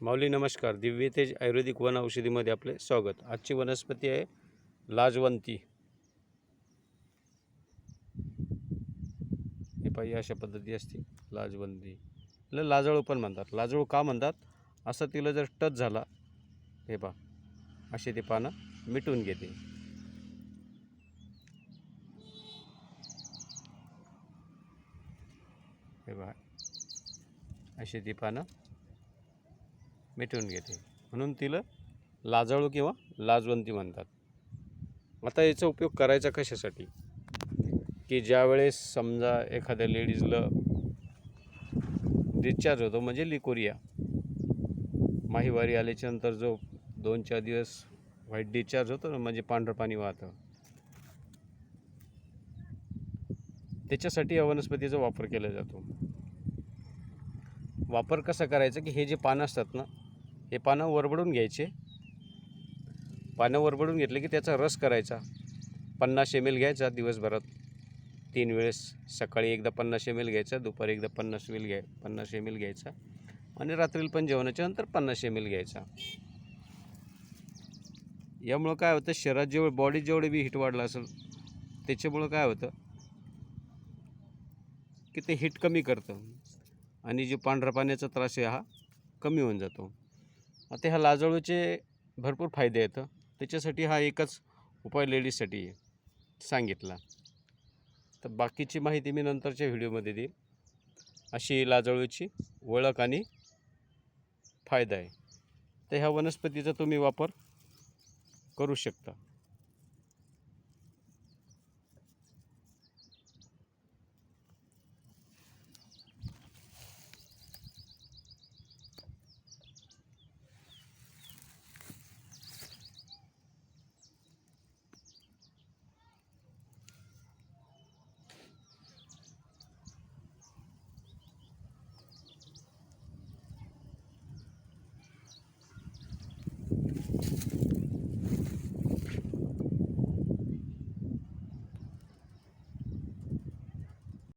माऊली नमस्कार. दिव्य तेज आयुर्वेदिक वन औषधीमध्ये आपले स्वागत. आजची वनस्पती आहे लाजवंती. हे पाहिजे अशा पद्धती असते लाजवंती. ल लाजळू पण म्हणतात. लाजळू का म्हणतात? असं तिला जर टच झाला हे पा असे ते पानं मिटून घेते. हे पहा अशी ती पानं मिटवून घेते. म्हणून तिला लाजाळू किंवा लाजवंती म्हणतात. आता याचा उपयोग करायचा कशासाठी? की ज्यावेळेस समजा एखाद्या लेडीजला डिस्चार्ज होतो म्हणजे लिकोरिया. माहीवारी आल्याच्यानंतर जो दोन चार दिवस व्हाईट डिस्चार्ज होतो ना म्हणजे पांढरं पाणी वाहतं. त्याच्यासाठी या वनस्पतीचा वापर केला जातो. वापर कसा करायचा की हे जे पानं असतात ना हे पानं वरबडून घ्यायचे. पानं वरबडून घेतले की त्याचा रस करायचा. पन्नास एम एल घ्यायचा दिवसभरात. तीन वेळेस सकाळी एकदा पन्नास एम एल घ्यायचा दुपारी एकदा पन्नास एम एल घ्या पन्नास एम एल घ्यायचा आणि रात्रीला पण जेवणाच्या नंतर पन्नास एम एल घ्यायचा. यामुळं काय होतं शरीरात जेवढं बॉडी जेवढे बी हिट वाढलं असेल त्याच्यामुळं काय होतं की ते हिट कमी करतं आणि जे पांढरा पाण्याचा त्रास आहे हा कमी होऊन जातो. आता ह्या लाजळूचे भरपूर फायदे आहेत. त्याच्यासाठी हा एकच उपाय लेडीजसाठी सांगितला. तर बाकीची माहिती मी नंतरच्या व्हिडिओमध्ये देईन. अशी लाजळूची ओळख आणि फायदा आहे. तर ह्या वनस्पतीचा तुम्ही वापर करू शकता.